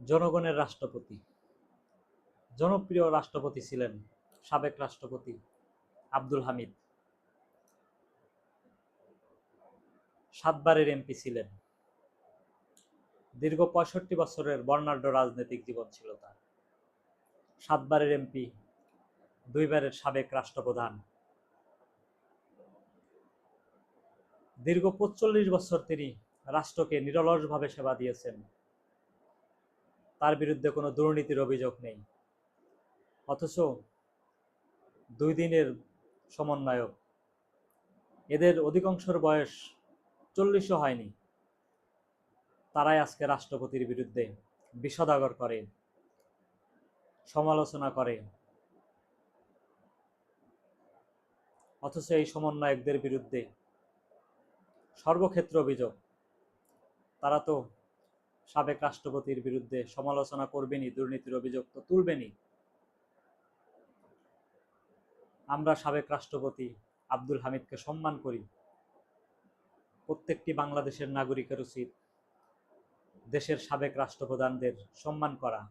জনগণের রাষ্ট্রপতি। জনপ্রিয় রাষ্ট্রপতি ছিলেন সাবেক রাষ্ট্রপতি আব্দুল হামিদ। সাতবারের এমপি ছিলেন। দীর্ঘ পঁয়ষট্টি বছরের বর্ণাঢ্য রাজনৈতিক জীবন ছিল তার। সাতবারের এমপি, দুইবারের সাবেক রাষ্ট্রপ্রধান। দীর্ঘ পঁচল্লিশ বছর তিনি রাষ্ট্রকে নিরলসভাবে সেবা দিয়েছেন। তার বিরুদ্ধে কোনো দুর্নীতির অভিযোগ নেই। অথচ দুই দিনের সমন্বয়ক। এদের অধিকাংশের বয়স চল্লিশও হয়নি। তারাই আজকে রাষ্ট্রপতির বিরুদ্ধে বিষদাগর করে, সমালোচনা করে। অথচ এই সমন্বয়কদের বিরুদ্ধে সর্বক্ষেত্র অভিযোগ। তারা তো সাবেক রাষ্ট্রপতির বিরুদ্ধে সমালোচনা করবেনই, দুর্নীতির অভিযোগ তো তুলবেনই। আমরা সাবেক রাষ্ট্রপতি আব্দুল হামিদকে সম্মান করি। প্রত্যেকটি বাংলাদেশের নাগরিকের উচিত দেশের সাবেক রাষ্ট্রপ্রধানদের সম্মান করা।